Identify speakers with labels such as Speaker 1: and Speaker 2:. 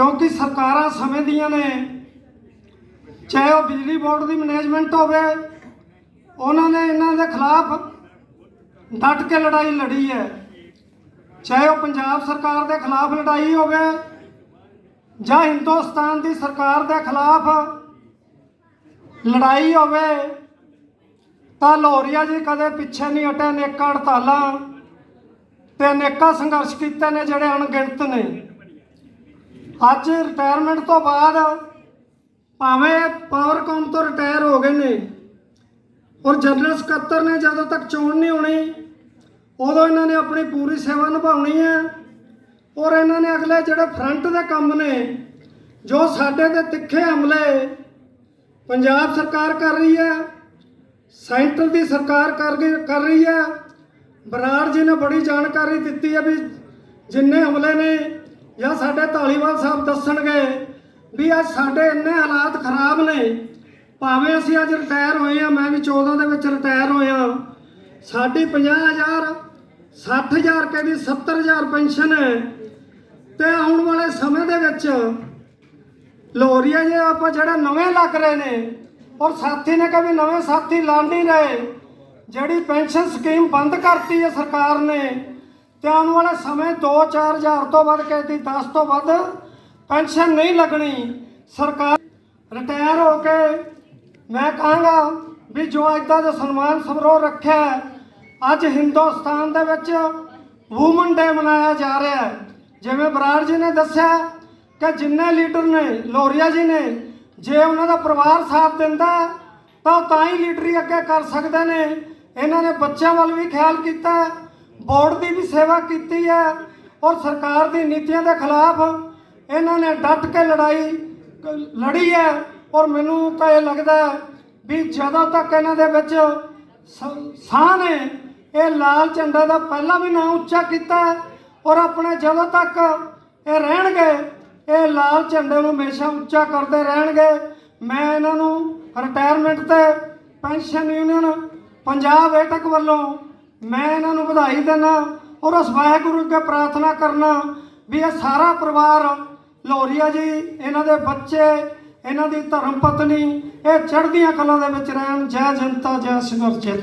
Speaker 1: ਕਿਉਂਕਿ ਸਰਕਾਰਾਂ ਸਮੇਂ ਦੀਆਂ ਨੇ, ਚਾਹੇ ਉਹ ਬਿਜਲੀ ਬੋਰਡ ਦੀ ਮੈਨੇਜਮੈਂਟ ਹੋਵੇ, ਉਹਨਾਂ ਨੇ ਇਹਨਾਂ ਦੇ ਖਿਲਾਫ ਡਟ ਕੇ ਲੜਾਈ ਲੜੀ ਹੈ। ਚਾਹੇ ਉਹ ਪੰਜਾਬ ਸਰਕਾਰ ਦੇ ਖਿਲਾਫ ਲੜਾਈ ਹੋਵੇ ਜਾਂ ਹਿੰਦੁਸਤਾਨ ਦੀ ਸਰਕਾਰ ਦੇ ਖਿਲਾਫ ਲੜਾਈ ਹੋਵੇ, ਤਾਂ ਲੋਰੀਆ ਜੀ ਕਦੇ ਪਿੱਛੇ ਨਹੀਂ ਹਟੇ, ਅਨੇਕਾਂ ਹੜਤਾਲਾਂ ਤੇ ਅਨੇਕਾਂ ਸੰਘਰਸ਼ ਕੀਤੇ ਨੇ ਜਿਹੜੇ ਅਣਗਿਣਤ ਨੇ। ਅੱਜ ਰਿਟਾਇਰਮੈਂਟ ਤੋਂ ਬਾਅਦ ਭਾਵੇਂ ਪਾਵਰਕਾਮ ਤੋਂ ਰਿਟਾਇਰ ਹੋ ਗਏ ਨੇ, ਔਰ ਜਨਰਲ ਸਕੱਤਰ ਨੇ ਜਦੋਂ ਤੱਕ ਚੋਣ ਨਹੀਂ ਹੋਣੀ, ਉਦੋਂ ਇਹਨਾਂ ਨੇ ਆਪਣੀ ਪੂਰੀ ਸੇਵਾ ਨਿਭਾਉਣੀ ਹੈ, ਔਰ ਇਹਨਾਂ ਨੇ ਅਗਲੇ ਜਿਹੜੇ ਫਰੰਟ ਦੇ ਕੰਮ ਨੇ, ਜੋ ਸਾਡੇ ਤੇ ਤਿੱਖੇ ਹਮਲੇ ਪੰਜਾਬ ਸਰਕਾਰ ਕਰ ਰਹੀ ਹੈ, ਸੈਂਟਰ ਦੀ ਸਰਕਾਰ ਕਰ ਕਰ ਰਹੀ ਹੈ, ਬਰਾੜ ਜੀ ਨੇ ਬੜੀ ਜਾਣਕਾਰੀ ਦਿੱਤੀ ਹੈ ਵੀ ਜਿੰਨੇ ਹਮਲੇ ਨੇ ਜਾਂ ਸਾਡੇ ਧਾਲੀਵਾਲ ਸਾਹਿਬ ਦੱਸਣਗੇ ਵੀ ਅੱਜ ਸਾਡੇ ਇੰਨੇ ਹਾਲਾਤ ਖਰਾਬ ਨੇ। ਭਾਵੇਂ ਅਸੀਂ ਅੱਜ ਰਿਟਾਇਰ ਹੋਏ ਆ ਮੈਂ ਵੀ 14 ਦੇ ਵਿੱਚ ਰਿਟਾਇਰ ਹੋਇਆ। ਸਾਡੀ 50000 60000 ਕੇ ਦੀ 70000 ਪੈਨਸ਼ਨ ਹੈ। ਤੇ ਆਉਣ ਵਾਲੇ ਸਮੇਂ ਦੇ ਵਿੱਚ ਲੋਰੀਆ ਜੇ ਆਪਾਂ ਜਿਹੜਾ ਨਵੇਂ ਲੱਗ ਰਹੇ ਨੇ, ਔਰ ਸਾਥੀ ਨੇ ਕਿਹਾ ਨਵੇਂ ਸਾਥੀ ਲਾ ਨਹੀਂ ਰਹੇ, ਜਿਹੜੀ ਪੈਨਸ਼ਨ ਸਕੀਮ ਬੰਦ ਕਰਤੀ ਹੈ ਸਰਕਾਰ ਨੇ ਤੇ ਆਉਣ ਵਾਲੇ ਸਮੇਂ 2-4000 ਤੋਂ ਵੱਧ ਕਹਿੰਦੀ 10 ਤੋਂ ਵੱਧ ਪੈਨਸ਼ਨ ਨਹੀਂ ਲੱਗਣੀ। ਸਰਕਾਰ ਰਿਟਾਇਰ ਹੋ ਕੇ ਮੈਂ ਕਹਾਂਗਾ ਵੀ ਜੋ ਇਦਾਂ ਦਾ ਸਨਮਾਨ ਸਮਾਰੋਹ ਰੱਖਿਆ ਅੱਜ ਹਿੰਦੁਸਤਾਨ ਦੇ ਵਿੱਚ ਵੂਮਨ ਡੇ ਮਨਾਇਆ ਜਾ ਰਿਹਾ ਹੈ। ਜਿਵੇਂ ਬਰਾੜ ਜੀ ਨੇ ਦੱਸਿਆ ਕਿ ਜਿੰਨੇ ਲੀਡਰ ਨੇ, ਲੋਰੀਆ ਜੀ ਨੇ, ਜੇ ਉਹਨਾਂ ਦਾ ਪਰਿਵਾਰ ਸਾਥ ਦਿੰਦਾ ਤਾਂ ਉਹ ਤਾਂ ਹੀ ਲੀਡਰੀ ਅੱਗੇ ਕਰ ਸਕਦੇ ਨੇ। ਇਹਨਾਂ ਨੇ ਬੱਚਿਆਂ ਵੱਲ ਵੀ ਖਿਆਲ ਕੀਤਾ ਬੋਰਡ ਦੀ ਵੀ ਸੇਵਾ ਕੀਤੀ ਹੈ ਔਰ ਸਰਕਾਰ ਦੀ ਨੀਤੀਆਂ ਦੇ ਖਿਲਾਫ ਇਹਨਾਂ ਨੇ ਡਟ ਕੇ ਲੜਾਈ ਲੜੀ ਹੈ ਔਰ ਮੈਨੂੰ ਤਾਂ ਇਹ ਲੱਗਦਾ ਵੀ ਜਦੋਂ ਤੱਕ ਇਹਨਾਂ ਦੇ ਵਿੱਚ ਸਾਹ ਨੇ, ਇਹ ਲਾਲ ਝੰਡੇ ਦਾ ਪਹਿਲਾਂ ਵੀ ਨਾਂ ਉੱਚਾ ਕੀਤਾ ਔਰ ਆਪਣੇ ਜਦੋਂ ਤੱਕ ਇਹ ਰਹਿਣਗੇ, ਇਹ ਲਾਲ ਝੰਡੇ ਨੂੰ ਹਮੇਸ਼ਾ ਉੱਚਾ ਕਰਦੇ ਰਹਿਣਗੇ, ਮੈਂ ਇਹਨਾਂ ਨੂੰ ਰਿਟਾਇਰਮੈਂਟ ਤੇ ਪੈਨਸ਼ਨ ਯੂਨੀਅਨ ਪੰਜਾਬ ਏਟਕ ਵੱਲੋਂ ਮੈਂ ਇਹਨਾਂ ਨੂੰ ਵਧਾਈ ਦਿੰਦਾ ਔਰ ਉਸ ਵਾਹਿਗੁਰੂ ਅੱਗੇ ਪ੍ਰਾਰਥਨਾ ਕਰਨਾ ਵੀ ਇਹ ਸਾਰਾ ਪਰਿਵਾਰ ਲੋਰੀਆ ਜੀ, ਇਹਨਾਂ ਦੇ ਬੱਚੇ, ਇਹਨਾਂ ਦੀ ਧਰਮ ਪਤਨੀ, ਇਹ ਚੜ੍ਹਦੀਆਂ ਕਲਾਂ ਦੇ ਵਿੱਚ ਰਹਿਣ। ਜੈ ਜਨਤਾ, ਜੈ ਸੰਘਰਸ਼ ਜੈ